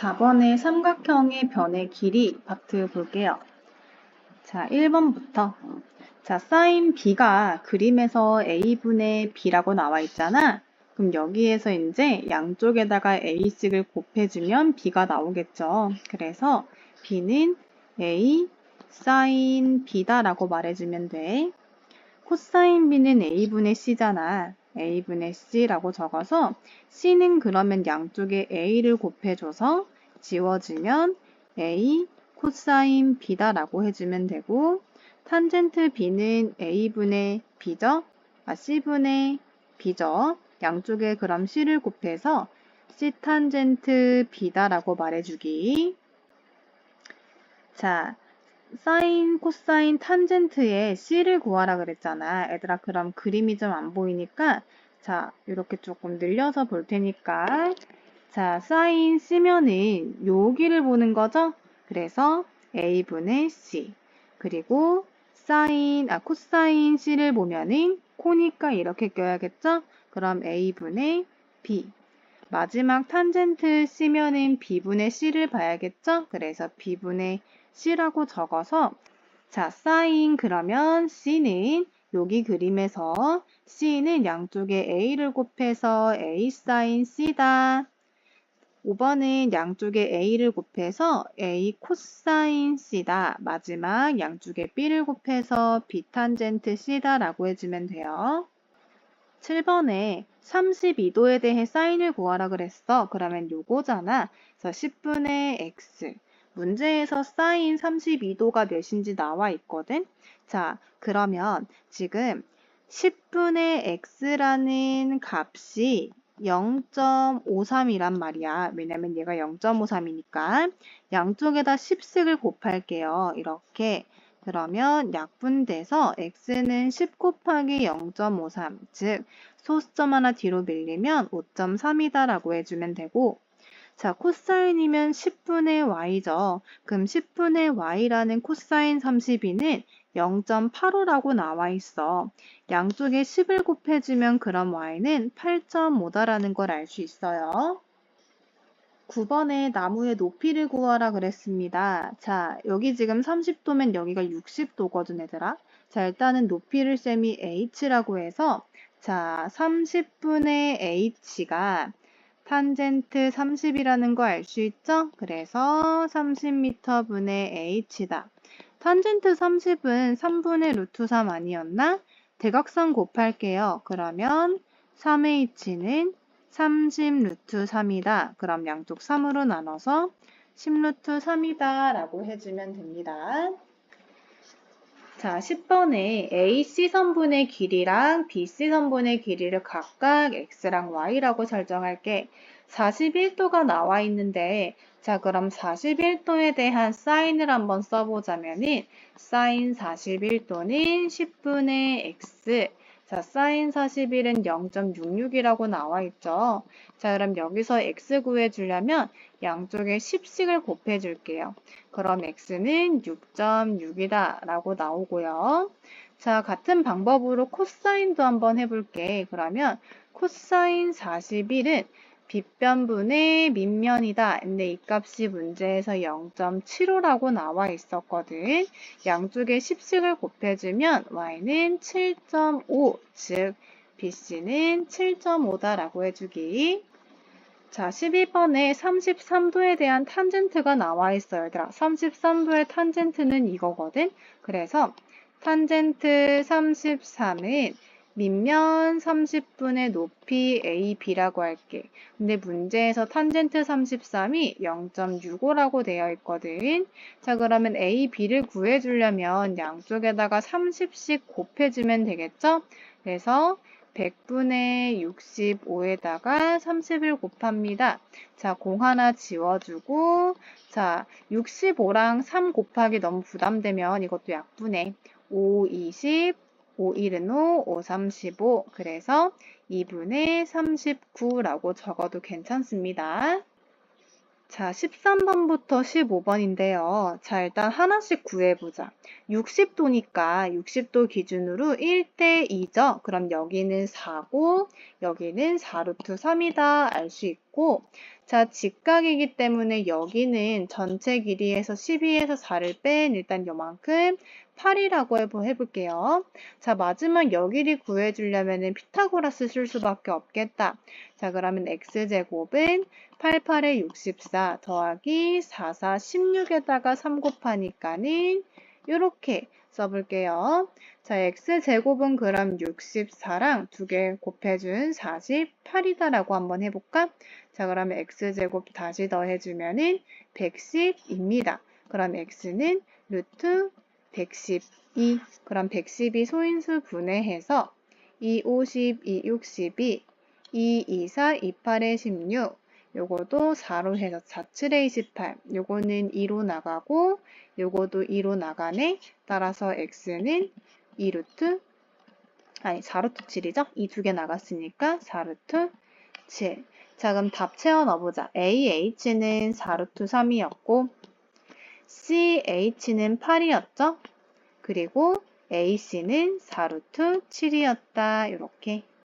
4번의 삼각형의 변의 길이 파트 볼게요. 자, 1번부터. 자, 사인 B가 그림에서 A분의 B라고 나와 있잖아. 그럼 여기에서 이제 양쪽에다가 A씩을 곱해주면 B가 나오겠죠. 그래서 B는 A 사인 B다라고 말해주면 돼. 코사인 B는 A분의 C잖아. A분의 C라고 적어서 C는 그러면 양쪽에 A를 곱해줘서 지워지면 A 코사인 B다라고 해주면 되고 탄젠트 B는 A분의 B죠? 아, C분의 B죠? 양쪽에 그럼 C를 곱해서 C 탄젠트 B다라고 말해주기. 자, 사인, 코사인, 탄젠트에 C를 구하라 그랬잖아. 얘들아, 그럼 그림이 좀 안 보이니까 자, 이렇게 조금 늘려서 볼 테니까 자, 사인 C면은 여기를 보는 거죠? 그래서 A분의 C 그리고 사인, 아, 코사인 C를 보면은 코니까 이렇게 껴야겠죠? 그럼 A분의 B 마지막 탄젠트 C면은 B분의 C를 봐야겠죠? 그래서 B분의 C라고 적어서 자, 사인 그러면 C는 여기 그림에서 C는 양쪽에 A를 곱해서 A 사인 C다. 5번은 양쪽에 A를 곱해서 A 코사인 C다. 마지막 양쪽에 B를 곱해서 B 탄젠트 C다 라고 해주면 돼요. 7번에 32도에 대해 사인을 구하라 그랬어. 그러면 요거잖아. 그래서 10분의 X. 문제에서 사인 32도가 몇인지 나와 있거든. 자, 그러면 지금 10분의 x라는 값이 0.53이란 말이야. 왜냐면 얘가 0.53이니까 양쪽에다 10씩을 곱할게요. 이렇게 그러면 약분돼서 x는 10 곱하기 0.53, 즉 소수점 하나 뒤로 밀리면 5.3이다 라고 해주면 되고 자, 코사인이면 10분의 y죠. 그럼 10분의 y라는 코사인 32는 0.85라고 나와 있어. 양쪽에 10을 곱해주면 그럼 y는 8.5다라는 걸 알 수 있어요. 9번에 나무의 높이를 구하라 그랬습니다. 자, 여기 지금 30도면 여기가 60도거든, 얘들아. 자, 일단은 높이를 쌤이 h라고 해서 자, 30분의 h가 탄젠트 30이라는 거 알 수 있죠? 그래서 30m 분의 h다. 탄젠트 30은 3분의 루트 3 아니었나? 대각선 곱할게요. 그러면 3h는 30 루트 3이다. 그럼 양쪽 3으로 나눠서 10 루트 3이다 라고 해주면 됩니다. 자, 10번에 AC선분의 길이랑 BC선분의 길이를 각각 X랑 Y라고 설정할게. 41도가 나와 있는데, 자, 그럼 41도에 대한 사인을 한번 써보자면은, 사인 41도는 10분의 X, 자, 사인 41은 0.66이라고 나와 있죠. 자, 그럼 여기서 x 구해주려면 양쪽에 10씩을 곱해줄게요. 그럼 x는 6.6이다 라고 나오고요. 자, 같은 방법으로 코사인도 한번 해볼게. 그러면 코사인 41은 빗변분의 밑면이다. 근데 이 값이 문제에서 0.75라고 나와 있었거든. 양쪽에 10씩을 곱해주면 y는 7.5, 즉 bc는 7.5다라고 해주기. 자, 12번에 33도에 대한 탄젠트가 나와 있어요. 얘들아, 33도의 탄젠트는 이거거든. 그래서 탄젠트 33은 밑면 30분의 높이 AB라고 할게. 근데 문제에서 탄젠트 33이 0.65라고 되어 있거든. 자, 그러면 AB를 구해주려면 양쪽에다가 30씩 곱해주면 되겠죠? 그래서 100분의 65에다가 30을 곱합니다. 자, 공 하나 지워주고, 자, 65랑 3 곱하기 너무 부담되면 이것도 약분해. 5, 20, 5, 1은 5, 5, 35. 그래서 2분의 39라고 적어도 괜찮습니다. 자, 13번부터 15번인데요. 자, 일단 하나씩 구해보자. 60도니까 60도 기준으로 1대 2죠. 그럼 여기는 4고 여기는 4루트 3이다 알 수 있고 자, 직각이기 때문에 여기는 전체 길이에서 12에서 4를 뺀 일단 요만큼 8이라고 해볼게요. 자, 마지막 여기를 구해주려면 피타고라스 쓸 수밖에 없겠다. 자, 그러면 x제곱은 88에 64 더하기 44, 16에다가 3 곱하니까는 이렇게 써볼게요. 자, x제곱은 그럼 64랑 두 개 곱해준 48이다라고 한번 해볼까? 자, 그러면 x제곱 다시 더해주면은 110입니다. 그럼 x는 루트 112. 그럼 112 소인수 분해해서 2, 50, 2, 62, 2, 24, 28에 16. 요거도 4로 해서 4, 7에 28. 요거는 2로 나가고 요거도 2로 나가네. 따라서 x는 2루트 아니 4루트 7이죠? 이 두 개 나갔으니까 4루트 7. 자 그럼 답 채워 넣어보자. AH는 4루트 3이었고 CH는 8이었죠? 그리고 AC는 4루트 7이었다. 이렇게